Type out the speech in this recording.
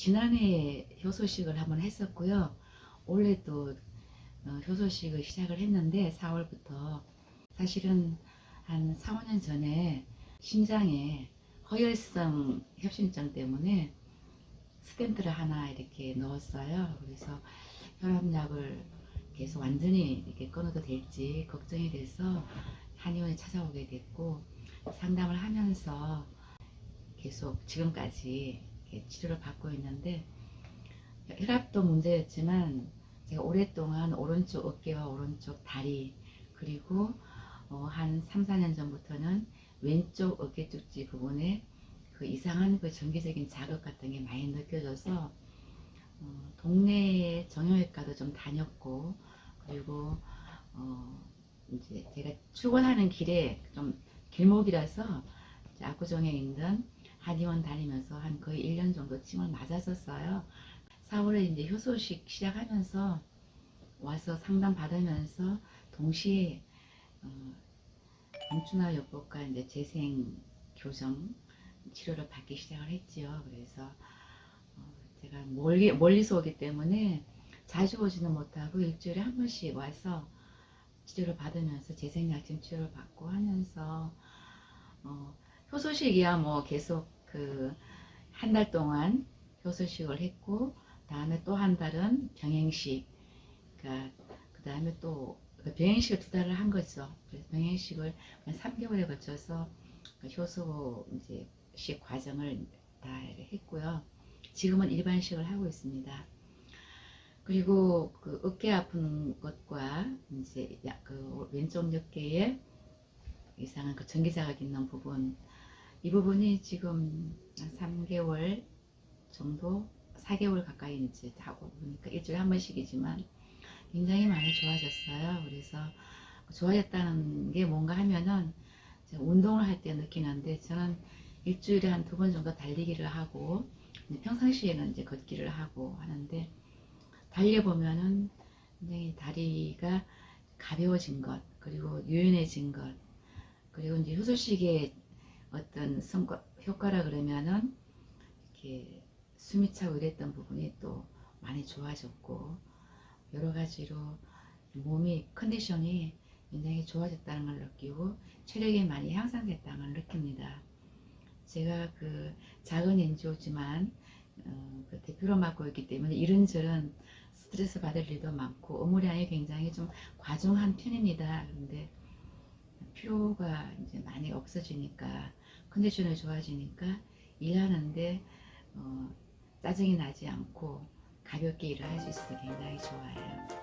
지난해 효소식을 한번 했었고요. 올해 또 어, 효소식을 시작을 했는데 4월부터 사실은 한 4, 5년 전에 심장에 허혈성 협심증 때문에 스탠트를 하나 이렇게 넣었어요. 그래서 혈압약을 계속 완전히 이렇게 끊어도 될지 걱정이 돼서 한의원에 찾아오게 됐고 상담을 하면서 계속 지금까지 치료를 받고 있는데 혈압도 문제였지만 제가 오랫동안 오른쪽 어깨와 오른쪽 다리 그리고 어, 한 3, 4년 전부터는 왼쪽 어깨 쪽지 부분에 그 이상한 그 정기적인 자극 같은 게 많이 느껴져서 어, 동네 정형외과도 좀 다녔고 그리고 어, 이제 제가 출근하는 길에 좀 길목이라서 압구정에 있는 한의원 다니면서 한 거의 1년 정도 침을 맞았었어요. 4월에 이제 효소식 시작하면서 와서 상담 받으면서 동시에 어, 안춘화 요법과 이제 재생 교정 치료를 받기 시작을 했지요. 그래서 어, 제가 멀리 멀리서 오기 때문에 자주 오지는 못하고 일주일에 한 번씩 와서 치료를 받으면서 재생약품 치료를 받고 하면서 어, 효소식이야 뭐 계속 그 한 달 동안 효소식을 했고 다음에 또 한 달은 병행식 그러니까 그 다음에 또 병행식을 두 달을 한 거죠. 그래서 병행식을 한 3개월에 걸쳐서 그 효소 이제 식 과정을 다 했고요. 지금은 일반식을 하고 있습니다. 그리고 그 어깨 아픈 것과 이제 야- 그 왼쪽 어깨에 이상한 그 전기자각 있는 부분 이 부분이 지금 한 3개월 정도 4개월 가까이 이제 하고 보니까 일주일에 한 번씩이지만 굉장히 많이 좋아졌어요. 그래서 좋아졌다는 게 뭔가 하면은 운동을 할 때 느끼는데 저는 일주일에 한 두 번 정도 달리기를 하고 평상시에는 이제 걷기를 하고 하는데 달려보면은 굉장히 다리가 가벼워진 것 그리고 유연해진 것 그리고 이제 효소식의 어떤 성과 효과라 그러면은 이렇게 숨이 차고 이랬던 부분이 또 많이 좋아졌고 여러 가지로 몸이 컨디션이 굉장히 좋아졌다는 걸 느끼고 체력이 많이 향상됐다는 걸 느낍니다. 제가 그 작은 NGO지만 어, 그 대표로 맡고 있기 때문에 이런저런 스트레스 받을 일도 많고 업무량이 굉장히 좀 과중한 편입니다. 그런데 피로가 이제 많이 없어지니까 컨디션이 좋아지니까 일하는데 어, 짜증이 나지 않고 가볍게 일을 할 수 있어서 굉장히 좋아요.